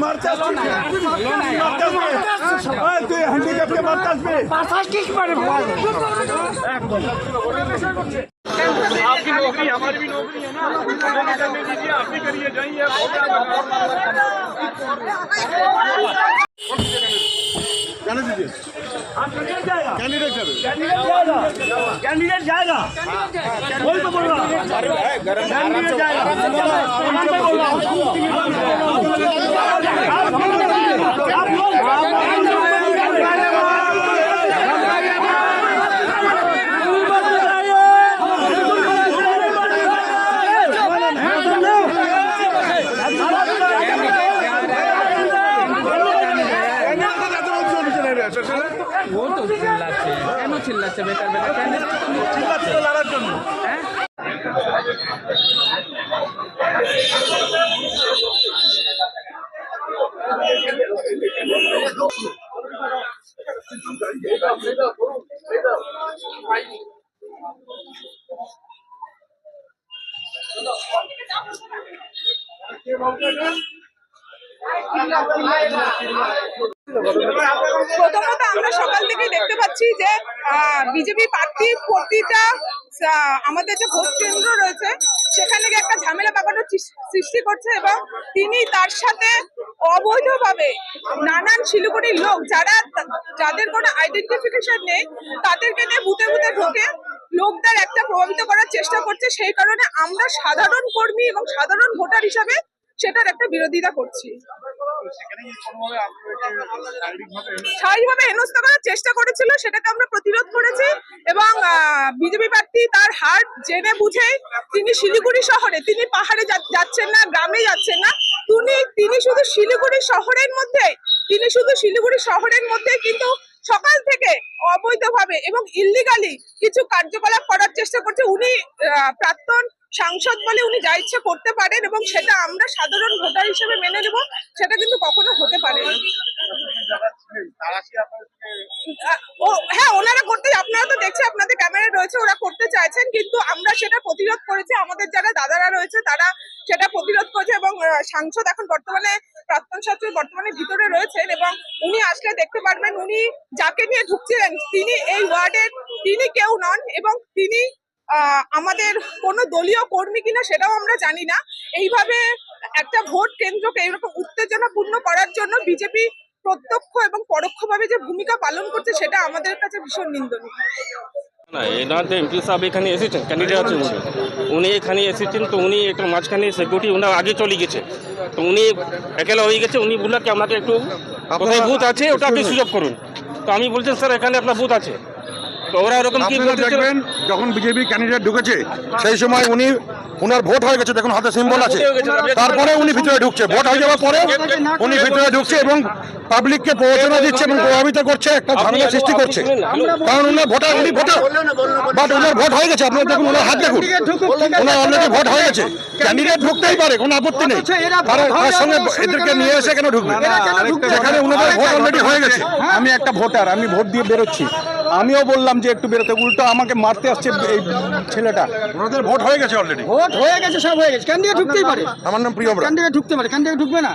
মারতে আসছি মারতে আসছি তুই হ্যান্ডিক্যাপকে মারতে আসবি आपकी नौकरी हमारी भी नौकरी है ना हमें करने दीजिए आप भी करिए जाइए কেন দিদি कैंडिडेट जाएगा ক্যান্ডিডেট যাবে कैंडिडेट जाएगा कैंडिडेट जाएगा वही तो बोल रहा हूँ कैंडिडेट जाएगा চিল্লাচ্ছে বেকার বেকার। কেন? লড়ার জন্য। প্রথমত আমরা সকাল থেকে দেখতে পাচ্ছি যে বিজেপি প্রার্থী প্রতিটা আমাদের যে ভোট কেন্দ্র রয়েছে, সেখানে একটা ঝামেলা পাকানোর সৃষ্টি করছে এবং তিনি তার সাথে অবৈধভাবে নানান শিলিগুড়ির লোক যারা যাদের কোনো আইডেন্টিফিকেশন নেই, তাদেরকে নিয়ে বুথে বুথে ঢোকে লোকদের একটা প্রভাবিত করার চেষ্টা করছে। সেই কারণে আমরা সাধারণ কর্মী এবং সাধারণ ভোটার হিসাবে সেটার একটা বিরোধিতা করছি। স্বাভাবিকভাবে হেনস্থা করার চেষ্টা করেছিল সেটাকে আমরা প্রতিরোধ করেছি এবং বিজেপি প্রার্থী তার হার জেনে বুঝে তিনি শিলিগুড়ি শহরে তিনি পাহাড়ে যাচ্ছেন না গ্রামে যাচ্ছেন না তিনি তিনি শুধু শিলিগুড়ি শহরের মধ্যে তিনি শুধু শিলিগুড়ি শহরের মধ্যে কিন্তু সকাল থেকে অবৈধভাবে এবং ইল্লিগালি কিছু কার্যকলাপ করার চেষ্টা করছে। উনি প্রাক্তন সাংসদ বলে উনি যা ইচ্ছে করতে পারেন এবং সেটা আমরা সাধারণ ভোটার হিসেবে মেনে নেব, সেটা কিন্তু কখনো হতে পারে না। হ্যাঁ ওনারা করতে আপনারা তো দেখছে আপনাদের ক্যামেরা রয়েছে, ওরা করতে চাইছেন, কিন্তু আমরা সেটা প্রতিরোধ করেছি আমাদের যারা দাদারা রয়েছে, তারা সেটা প্রতিরোধ করেছে এবং সাংসদ এখন বর্তমানে প্রাক্তন ছাত্র বর্তমানে ভিতরে রয়েছেন এবং উনি আসলে দেখতে পারবেন, উনি যাকে নিয়ে ঢুকছিলেন, তিনি এই ওয়ার্ডের, তিনি কেউ নন এবং তিনি আমাদের কোনো দলীয় কর্মী কিনা সেটাও আমরা জানি না। এইভাবে একটা ভোট কেন্দ্রকে এরকম উত্তেজনাপূর্ণ করার জন্য বিজেপি প্রত্যক্ষ এবং পরোক্ষভাবে যে ভূমিকা পালন করছে সেটা আমাদের কাছে ভীষণ নিন্দনীয়। না এনার যে এমপি সাহেব এখানে এসেছেন ক্যান্ডিডেট আছেন উনি। উনি এখানে এসেছেন তো উনি একটু মাঝখানে সিকিউরিটি ওনার আগে চলে গেছে। তো উনি একেলা হয়ে গেছে উনি বললেন কি আমাকে একটু কোথায় বুথ আছে ওটা আপনি সুযোগ করুন। তো আমি বলছেন স্যার এখানে আপনার বুথ আছে। তো ওরা ওরকম কি দেখবেন যখন বিজেপি ক্যান্ডিডেট ঢুকেছে সেই সময় উনি ওনার ভোট হয়ে গেছে দেখুন হাতে সিম্বল আছে। তারপরে উনি ভিতরে ঢুকছে। ভোট হয়ে যাওয়ার পরে উনি ভিতরে ঢুকছে এবং পাবলিককে প্ররোচনা দিচ্ছে এবং প্রভাবিত করছে একটা ঝামেলা সৃষ্টি করছে। কারণ উনার ভোটার উনি ভোটার বাট ওনার ভোট হয়ে গেছে আপনারা দেখুন ওনার হাত দেখুন। ওনার অলরেডি ভোট হয়ে গেছে। ক্যান্ডিডেট ঢুকতেই পারে কোনো আপত্তি নেই। তারা তার সঙ্গে এদেরকে নিয়ে এসে কেন ঢুকবে। যেখানে ওনাদের ভোট অলরেডি হয়ে গেছে। আমি একটা ভোটার আমি ভোট দিয়ে বেরোচ্ছি। আমিও বললাম যে একটু বেরোতে। উল্টো আমাকে মারতে আসছে এই ছেলেটা। ওনাদের ভোট হয়ে গেছে অলরেডি ভোট হয়ে গেছে সব হয়ে গেছে। ক্যান্ডিডেট ঢুকতেই পারে? আমার নাম প্রিয়ম কেন ক্যান্ডিডেট ঢুকতে পারে? ক্যান্ডিডেট ঢুকবে না?